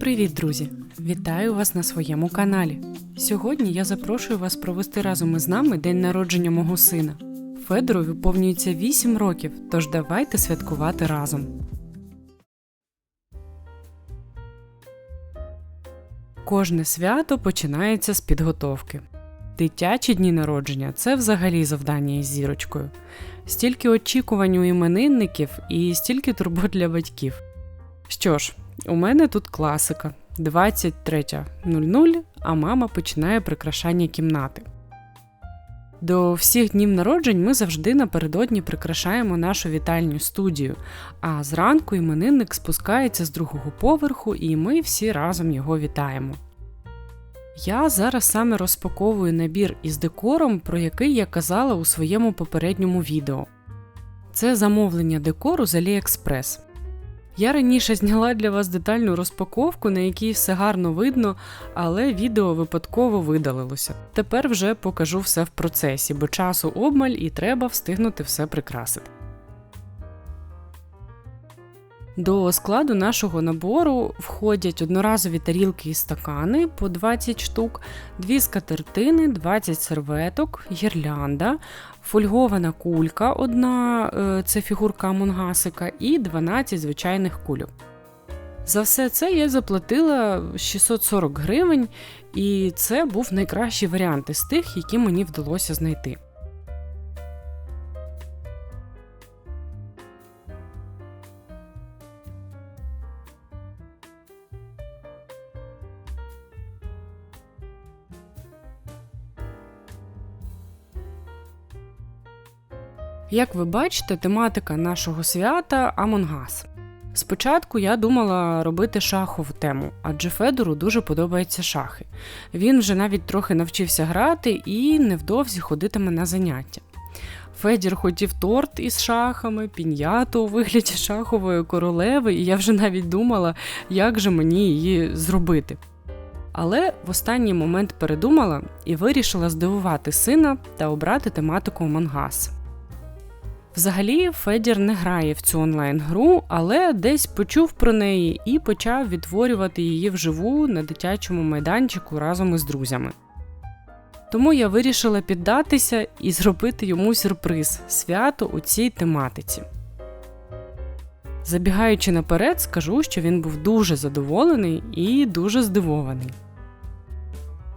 Привіт, друзі! Вітаю вас на своєму каналі. Сьогодні я запрошую вас провести разом із нами день народження мого сина. Федору виповнюється 8 років, тож давайте святкувати разом. Кожне свято починається з підготовки. Дитячі дні народження це взагалі завдання із зірочкою. Стільки очікувань у іменинників і стільки турбот для батьків. Що ж, у мене тут класика 23.00, а мама починає прикрашання кімнати. До всіх днів народжень ми завжди напередодні прикрашаємо нашу вітальню студію, а зранку іменинник спускається з другого поверху, і ми всі разом його вітаємо. Я зараз саме розпаковую набір із декором, про який я казала у своєму попередньому відео. Це замовлення декору з AliExpress. Я раніше зняла для вас детальну розпаковку, на якій все гарно видно, але відео випадково видалилося. Тепер вже покажу все в процесі, бо часу обмаль і треба встигнути все прикрасити. До складу нашого набору входять одноразові тарілки і стакани по 20 штук, дві скатертини, 20 серветок, гірлянда, фольгована кулька, одна е, це фігурка Монгасика, і 12 звичайних кульок. За все це я заплатила 640 гривень, і це був найкращий варіант із тих, які мені вдалося знайти. Як ви бачите, тематика нашого свята Амонгас. Спочатку я думала робити шахову тему, адже Федору дуже подобаються шахи. Він вже навіть трохи навчився грати і невдовзі ходитиме на заняття. Федір хотів торт із шахами, піньяту у вигляді шахової королеви, і я вже навіть думала, як же мені її зробити. Але в останній момент передумала і вирішила здивувати сина та обрати тематику Мангас. Взагалі, Федір не грає в цю онлайн-гру, але десь почув про неї і почав відтворювати її вживу на дитячому майданчику разом із друзями. Тому я вирішила піддатися і зробити йому сюрприз свято у цій тематиці. Забігаючи наперед, скажу, що він був дуже задоволений і дуже здивований.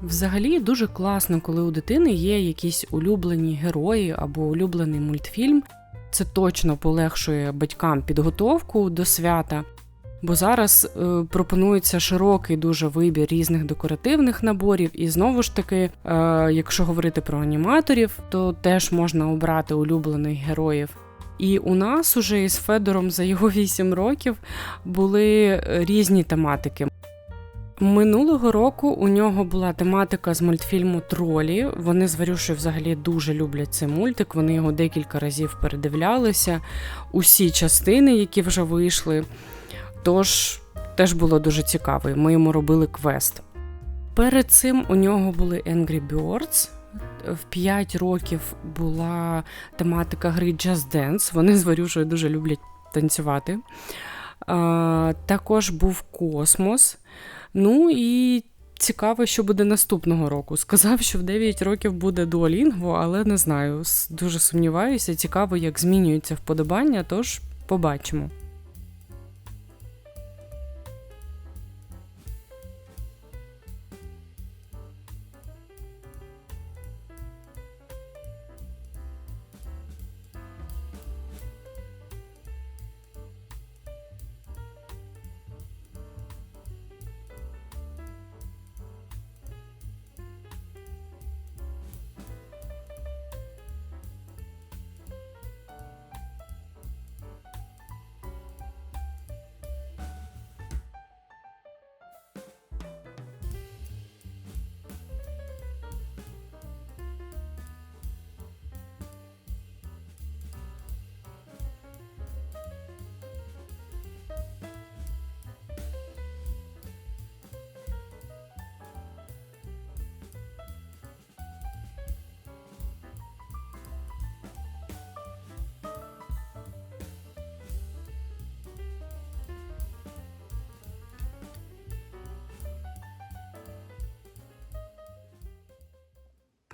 Взагалі дуже класно, коли у дитини є якісь улюблені герої або улюблений мультфільм, це точно полегшує батькам підготовку до свята, бо зараз е, пропонується широкий дуже вибір різних декоративних наборів, і знову ж таки, е, якщо говорити про аніматорів, то теж можна обрати улюблених героїв. І у нас уже із Федором за його 8 років були різні тематики. Минулого року у нього була тематика з мультфільму Тролі. Вони з Варюшею взагалі дуже люблять цей мультик. Вони його декілька разів передивлялися, усі частини, які вже вийшли. Тож теж було дуже цікаво. Ми йому робили квест. Перед цим у нього були Angry Birds. В 5 років була тематика гри Just Dance. Вони з Варюшею дуже люблять танцювати. Також був космос. Ну і цікаво, що буде наступного року. Сказав, що в 9 років буде дуалінгво, але не знаю. Дуже сумніваюся. Цікаво, як змінюються вподобання, тож побачимо.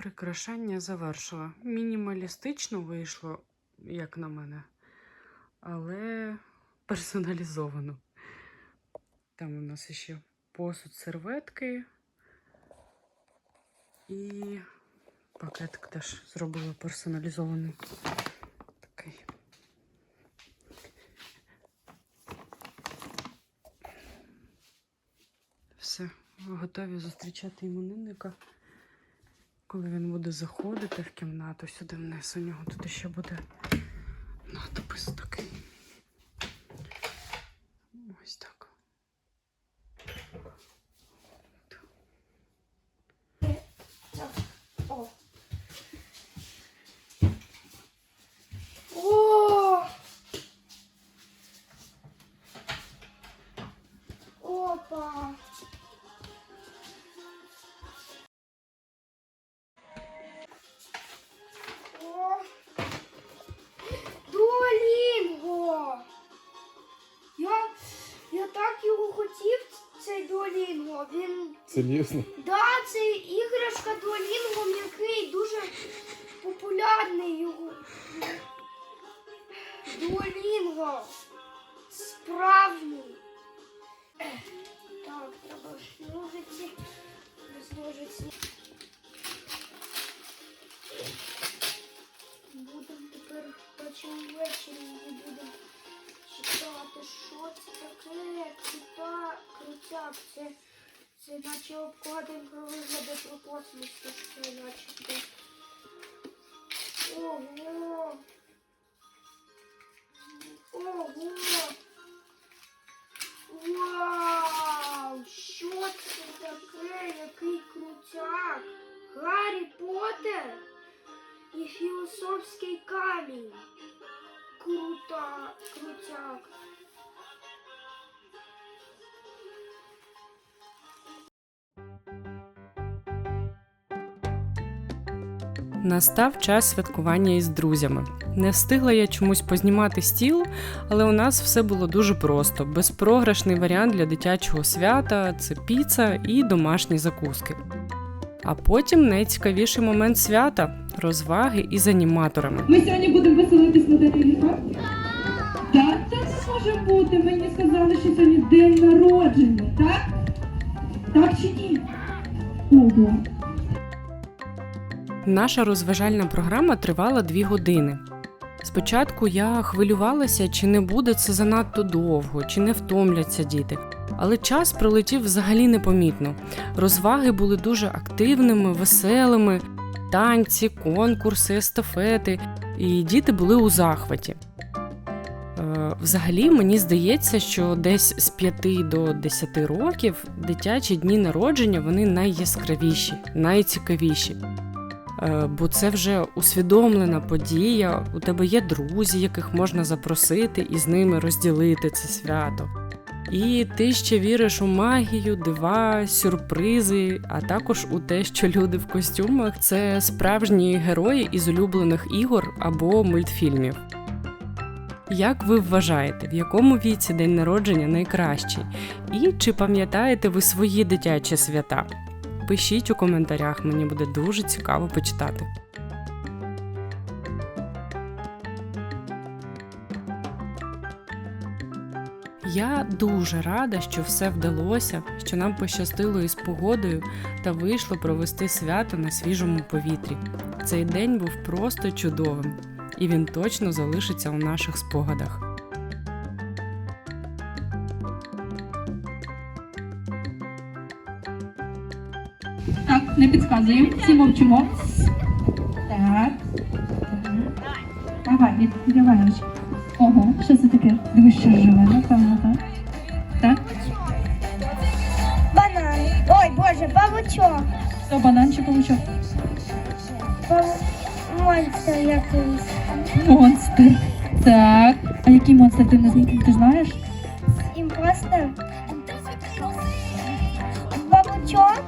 Прикрашання завершила. Мінімалістично вийшло, як на мене, але персоналізовано. Там у нас ще посуд серветки і пакетик теж зробила персоналізований. Такий. Все, готові зустрічати іменинника. Коли він буде заходити в кімнату, сюди вниз у нього тут ще буде надпис Серйозно? Да, це іграшка Дуалінго м'який, дуже популярний його. Дуалінго. Справжній. Так, треба ножиці. Без. Наче обкладинка вигляде про космос, то що начебто. Ого! Ого! Вау! Що це таке? Який крутяк? Гаррі Поттер і філософський камінь. Крута, крутяк. Настав час святкування із друзями. Не встигла я чомусь познімати стіл, але у нас все було дуже просто: безпрограшний варіант для дитячого свята це піца і домашні закуски. А потім найцікавіший момент свята розваги із аніматорами. Ми сьогодні будемо веселитись на день? Так, це може бути. Мені сказали, що сьогодні день народження, так? Так чи ні? Ого. Наша розважальна програма тривала дві години. Спочатку я хвилювалася, чи не буде це занадто довго, чи не втомляться діти. Але час пролетів взагалі непомітно. Розваги були дуже активними, веселими, танці, конкурси, естафети, і діти були у захваті. Е, Взагалі, мені здається, що десь з 5 до 10 років дитячі дні народження вони найяскравіші, найцікавіші. Е, Бо це вже усвідомлена подія. У тебе є друзі, яких можна запросити і з ними розділити це свято. І ти ще віриш у магію, дива, сюрпризи, а також у те, що люди в костюмах це справжні герої із улюблених ігор або мультфільмів. Як ви вважаєте, в якому віці день народження найкращий? І чи пам'ятаєте ви свої дитячі свята? Пишіть у коментарях, мені буде дуже цікаво почитати. Я дуже рада, що все вдалося, що нам пощастило із погодою та вийшло провести свято на свіжому повітрі. Цей день був просто чудовим, і він точно залишиться у наших спогадах. Так, не підказуємо. Всі мовчимо. Так. Давай, від- відкривай очі. Ого, що це таке? Дивись, що живе, напевно, так? Так? Банан. Ой, боже, павучок. Хто банан чи павучок? Пав... Монстр якийсь. Монстр. Так. А який монстр ти не зна- ти знаєш? Імпостер. Павучок.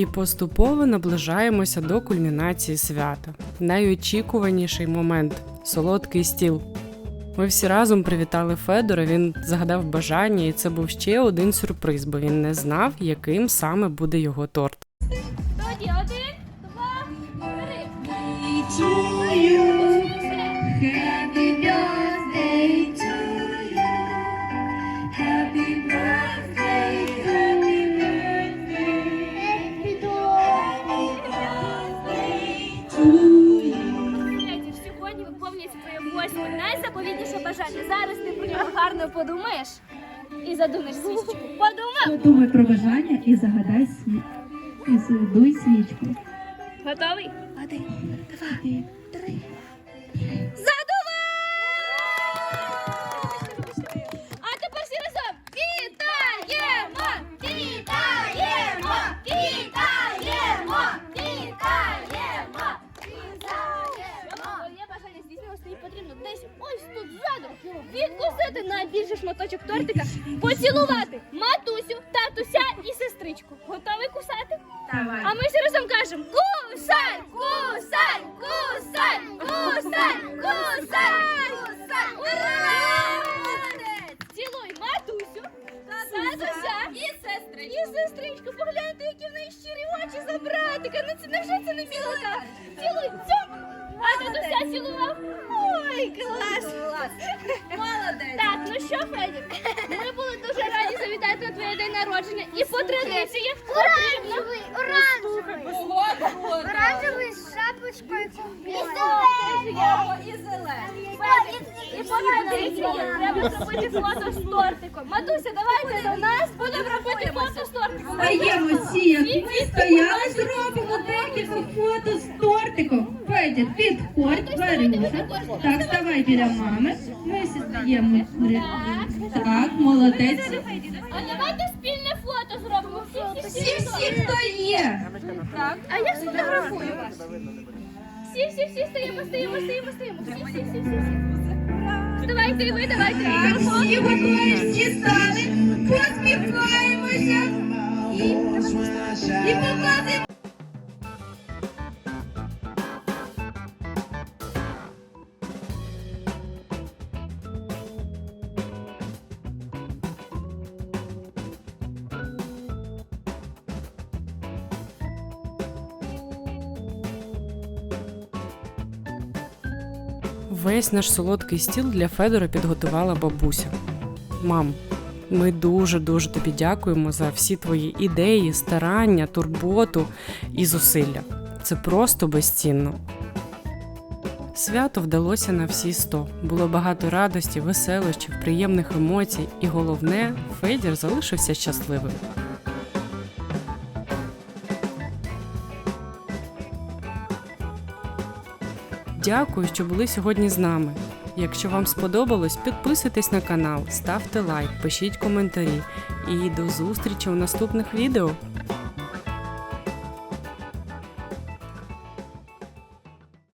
І поступово наближаємося до кульмінації свята. Найочікуваніший момент солодкий стіл. Ми всі разом привітали Федора. Він загадав бажання, і це був ще один сюрприз, бо він не знав, яким саме буде його торт. Подумаєш і задумаєш свічку. Подумав? Подумай про бажання і загадай світ. І задуй свічку. Готовий? Один, два, шматочок тортика, поцілувати треба зробити фото з тортиком. Матуся, давайте до нас будемо робити фото з тортиком. Стаємо всі, як ми стояли, зробимо декілька фото з тортиком. Федір, підходь, Варюша. Так, ставай біля мами. Ми всі стаємо. Так, молодець. А давайте спільне фото зробимо. Всі, всі, хто є. Так, а я сфотографую вас. Всі, всі, всі стоїмо, стоїмо, стоїмо, стоїмо. Всі, всі, всі, всі. Давайте і ви, давайте. Всі виконуючі стали. Посміхаємося. І, і показуємо. Весь наш солодкий стіл для Федора підготувала бабуся. Мам, ми дуже дуже тобі дякуємо за всі твої ідеї, старання, турботу і зусилля. Це просто безцінно. Свято вдалося на всі сто. Було багато радості, веселощів, приємних емоцій, і головне, Федір залишився щасливим. Дякую, що були сьогодні з нами. Якщо вам сподобалось, підписуйтесь на канал, ставте лайк, пишіть коментарі і до зустрічі у наступних відео.